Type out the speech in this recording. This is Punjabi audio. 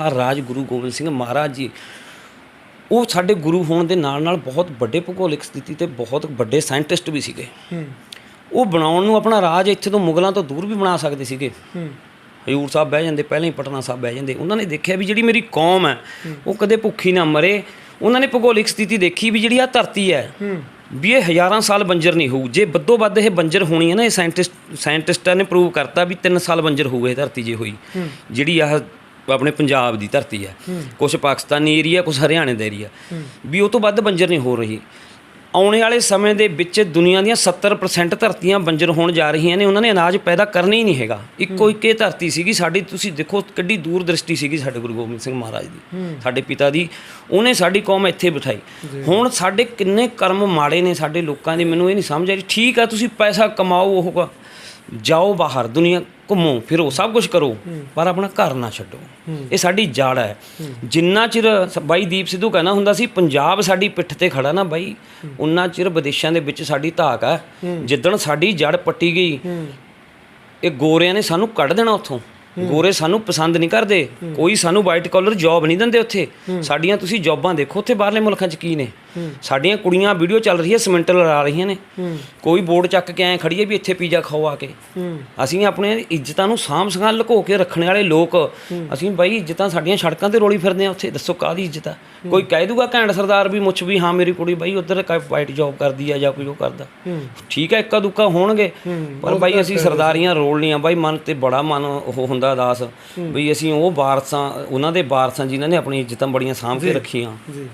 ਹਾਂ ਰਾਜ ਗੁਰੂ ਗੋਬਿੰਦ ਸਿੰਘ ਮਹਾਰਾਜ ਜੀ ਉਹ ਸਾਡੇ ਗੁਰੂ ਹੋਣ ਦੇ ਨਾਲ ਨਾਲ ਬਹੁਤ ਵੱਡੇ ਭੂਗੋਲਿਕ ਸਥਿਤੀ ਤੇ ਬਹੁਤ ਵੱਡੇ ਸਾਇੰਟਿਸਟ ਵੀ ਸੀਗੇ। ਉਹ ਬਣਾਉਣ ਨੂੰ ਆਪਣਾ ਰਾਜ ਇੱਥੇ ਤੋਂ ਮੁਗਲਾਂ ਤੋਂ ਦੂਰ ਵੀ ਬਣਾ ਸਕਦੇ ਸੀਗੇ। ਹਜੂਰ ਸਾਹਿਬ ਬਹਿ ਜਾਂਦੇ ਪਹਿਲਾਂ ਹੀ ਪਟਨਾ ਸਾਹਿਬ ਬਹਿ ਜਾਂਦੇ। ਉਹਨਾਂ ਨੇ ਦੇਖਿਆ ਵੀ ਜਿਹੜੀ ਮੇਰੀ ਕੌਮ ਹੈ ਉਹ ਕਦੇ ਭੁੱਖੀ ਨਾ ਮਰੇ। ਉਹਨਾਂ ਨੇ ਭੂਗੋਲਿਕ ਸਥਿਤੀ ਦੇਖੀ ਵੀ ਜਿਹੜੀ ਆ ਧਰਤੀ ਹੈ ਵੀ ਇਹ ਹਜ਼ਾਰਾਂ ਸਾਲ ਬੰਜਰ ਨਹੀਂ ਹੋਊ। ਜੇ ਵੱਧੋ ਵੱਧ ਇਹ ਬੰਜਰ ਹੋਣੀ ਹੈ ਨਾ ਇਹ ਸਾਇੰਟਿਸਟ ਸਾਇੰਟਿਸਟਾਂ ਨੇ ਪ੍ਰੂਵ ਕਰਤਾ ਵੀ 3 ਸਾਲ ਬੰਜਰ ਹੋਊ ਇਹ ਧਰਤੀ ਜੇ ਹੋਈ। ਜਿਹੜੀ ਆਹ ਆਪਣੇ ਪੰਜਾਬ ਦੀ ਧਰਤੀ ਹੈ। ਕੁਝ ਪਾਕਿਸਤਾਨੀ ਏਰੀਆ ਕੁਝ ਹਰਿਆਣੇ ਦਾ ਏਰੀਆ ਵੀ ਉਹ ਤੋਂ ਵੱਧ ਬੰਜਰ ਨਹੀਂ ਹੋ ਰਹੀ। ਆਉਣੇ ਵਾਲੇ ਸਮੇਂ ਦੇ ਵਿੱਚ ਦੁਨੀਆ ਦੀਆਂ 70% ਧਰਤੀਆਂ ਬੰਜਰ ਹੋਣ ਜਾ ਰਹੀਆਂ ਨੇ। ਉਹਨਾਂ ਨੇ ਅਨਾਜ ਪੈਦਾ ਕਰਨਾ ਹੀ ਨਹੀਂ ਹੈਗਾ। ਇੱਕੋ ਇੱਕੇ ਧਰਤੀ ਸੀਗੀ। ਸਾਡੀ ਤੁਸੀਂ ਦੇਖੋ ਕਿੱਡੀ ਦੂਰ ਦ੍ਰਿਸ਼ਟੀ ਸੀਗੀ ਸਾਡੇ ਗੁਰੂ ਗੋਬਿੰਦ ਸਿੰਘ ਮਹਾਰਾਜ ਦੀ। ਸਾਡੇ ਪਿਤਾ ਦੀ। ਉਹਨੇ ਸਾਡੀ ਕੌਮ ਇੱਥੇ ਬਿਠਾਈ। ਹੁਣ ਸਾਡੇ ਕਿੰਨੇ ਕਰਮ ਮਾੜੇ ਨੇ ਸਾਡੇ ਲੋਕਾਂ ਦੇ। ਮੈਨੂੰ ਇਹ ਨਹੀਂ ਸਮਝ ਆ ਰਹੀ। ਠੀਕ ਆ ਤੁਸੀਂ ਪੈਸਾ ਕਮਾਓ ਉਹ ਜਾਓ ਬਾਹਰ ਦੁਨੀਆ ਘੁੰਮੋ ਫਿਰੋ ਸਭ ਕੁਝ ਕਰੋ ਪਰ ਆਪਣਾ ਘਰ ਨਾ ਛੱਡੋ। ਇਹ ਸਾਡੀ ਜੜ ਹੈ। ਜਿੰਨਾ ਚਿਰ ਬਾਈ ਦੀਪ ਸਿੱਧੂ ਕਹਿਣਾ ਹੁੰਦਾ ਸੀ ਪੰਜਾਬ ਸਾਡੀ ਪਿੱਠ ਤੇ ਖੜਾ ਨਾ ਬਾਈ ਉਨਾ ਚਿਰ ਵਿਦੇਸ਼ਾਂ ਦੇ ਵਿੱਚ ਸਾਡੀ ਧਾਕ ਹੈ। ਜਿੱਦਣ ਸਾਡੀ ਜੜ ਪੱਟੀ ਗਈ ਇਹ ਗੋਰਿਆਂ ਨੇ ਸਾਨੂੰ ਕੱਢ ਦੇਣਾ ਉੱਥੋਂ। ਗੋਰੇ ਸਾਨੂੰ ਪਸੰਦ ਨਹੀਂ ਕਰਦੇ। ਕੋਈ ਸਾਨੂੰ ਵਾਈਟ ਕਾਲਰ ਜੌਬ ਨਹੀਂ ਦਿੰਦੇ ਉੱਥੇ। ਸਾਡੀਆਂ ਤੁਸੀਂ ਜੌਬਾਂ ਦੇਖੋ ਉੱਥੇ ਬਾਹਰਲੇ ਮੁਲਕਾਂ 'ਚ ਕੀ ਨੇ? ਸਾਡੀਆਂ ਕੁੜੀਆਂ ਵੀਡੀਓ ਚੱਲ ਰਹੀ ਹੈ ਸਿਮੈਂਟ ਲੜਾ ਰਹੀਆਂ ਨੇ। ਕੋਈ ਬੋਰਡ ਚੱਕ ਕੇ ਐ ਖੜੀ ਹੈ ਵੀ ਇੱਥੇ ਪੀਜ਼ਾ ਖਾਓ ਆ ਕੇ। ਅਸੀਂ ਆਪਣੇ ਇੱਜ਼ਤਾਂ ਨੂੰ ਸਾਂਭ ਸੰਭਾਲ ਲੁਕੋ ਕੇ ਰੱਖਣ ਵਾਲੇ ਲੋਕ। ਅਸੀਂ ਬਾਈ ਇੱਜ਼ਤਾਂ ਸਾਡੀਆਂ ਸੜਕਾਂ ਤੇ ਰੋਲੀ ਫਿਰਦੇ ਆ ਉੱਥੇ ਦੱਸੋ ਕਾਹਦੀ ਇੱਜ਼ਤ ਆ? ਕੋਈ ਕਹਿ ਦੂਗਾ ਘੈਂਟ ਸਰਦਾਰ ਵੀ ਮੁੱਛ ਵੀ ਹਾਂ ਮੇਰੀ ਕੁੜੀ ਬਾਈ ਉਧਰ ਵਾਈਟ ਜੌਬ ਕਰਦੀ ਆ ਜਾਂ ਕੋਈ ਉਹ ਕਰਦਾ। ਠੀਕ ਹੈ ਇੱਕਾ ਦੁੱਕਾ ਹੋਣਗੇ। ਪਰ ਬਾਈ ਅਸੀਂ ਸਰਦਾਰੀਆਂ ਰੋਲਣੀਆਂ ਬਾਈ ਮਨ ਤੇ ਬੜਾ ਮਨ ਉਹ ਹੁੰਦਾ ਅਦਾਸ ਵੀ ਅਸੀਂ ਉਹ ਵਾਰਸਾਂ ਉਹਨਾਂ ਦੇ ਵਾਰਸਾਂ ਜਿਨ੍ਹਾਂ ਨੇ ਆਪਣੀ ਇੱਜ਼ਤਾਂ ਬੜੀਆਂ ਸਾਂਭ ਕੇ ਰੱਖੀਆਂ। ਜੀ।